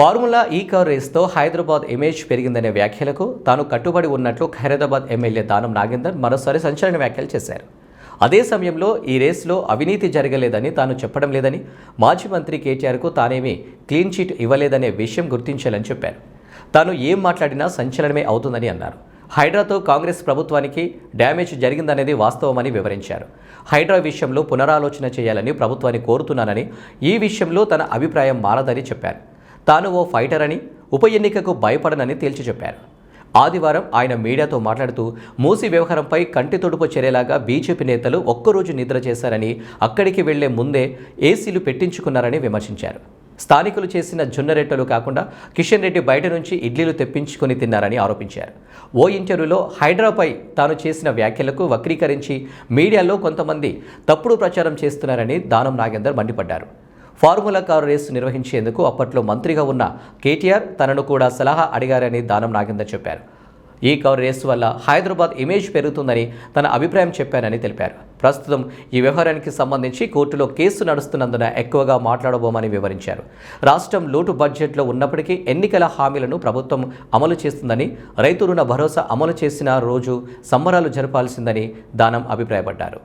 Formula ఈ car రేస్తో Hyderabad image పెరిగిందనే వ్యాఖ్యలకు తాను కట్టుబడి ఉన్నట్లు ఖైరదాబాద్ ఎమ్మెల్యే దానం నాగేందర్ మరోసారి సంచలన వ్యాఖ్యలు చేశారు. అదే సమయంలో ఈ రేస్లో అవినీతి జరగలేదని తాను చెప్పడం లేదని మాజీ మంత్రి కేటీఆర్కు తానేమీ క్లీన్ చీట్ ఇవ్వలేదనే విషయం గుర్తించాలని చెప్పారు. తాను ఏం మాట్లాడినా సంచలనమే అవుతుందని అన్నారు. హైడ్రాతో కాంగ్రెస్ ప్రభుత్వానికి డ్యామేజ్ జరిగిందనేది వాస్తవమని వివరించారు. హైడ్రా విషయంలో పునరాలోచన చేయాలని ప్రభుత్వాన్ని కోరుతున్నానని ఈ విషయంలో తన అభిప్రాయం మారదని చెప్పారు. తాను ఓ ఫైటర్ అని ఉప ఎన్నికకు భయపడనని తేల్చి చెప్పారు. ఆదివారం ఆయన మీడియాతో మాట్లాడుతూ మూసి వ్యవహారంపై కంటి తొడుపు చర్యలాగా బీజేపీ నేతలు ఒక్కరోజు నిద్ర చేశారని అక్కడికి వెళ్ళే ముందే ఏసీలు పెట్టించుకున్నారని విమర్శించారు. స్థానికులు చేసిన జొన్నరెట్టలు కాకుండా కిషన్ రెడ్డి బయట నుంచి ఇడ్లీలు తెప్పించుకొని తిన్నారని ఆరోపించారు. ఓ ఇంటర్వ్యూలో హైడ్రాపై తాను చేసిన వ్యాఖ్యలకు వక్రీకరించి మీడియాలో కొంతమంది తప్పుడు ప్రచారం చేస్తున్నారని దానం నాగేందర్ మండిపడ్డారు. ఫార్ములా కారు రేసు నిర్వహించేందుకు అప్పట్లో మంత్రిగా ఉన్న కేటీఆర్ తనను కూడా సలహా అడిగారని దానం నాగేందర్ చెప్పారు. ఈ కారు రేసు వల్ల హైదరాబాద్ ఇమేజ్ పెరుగుతుందని తన అభిప్రాయం చెప్పానని తెలిపారు. ప్రస్తుతం ఈ వ్యవహారానికి సంబంధించి కోర్టులో కేసు నడుస్తున్నందున ఎక్కువగా మాట్లాడబోమని వివరించారు. రాష్ట్రం లోటు బడ్జెట్లో ఉన్నప్పటికీ ఎన్నికల హామీలను ప్రభుత్వం అమలు చేస్తుందని రైతు రుణ భరోసా అమలు చేసిన రోజు సంబరాలు జరపాల్సిందని దానం అభిప్రాయపడ్డారు.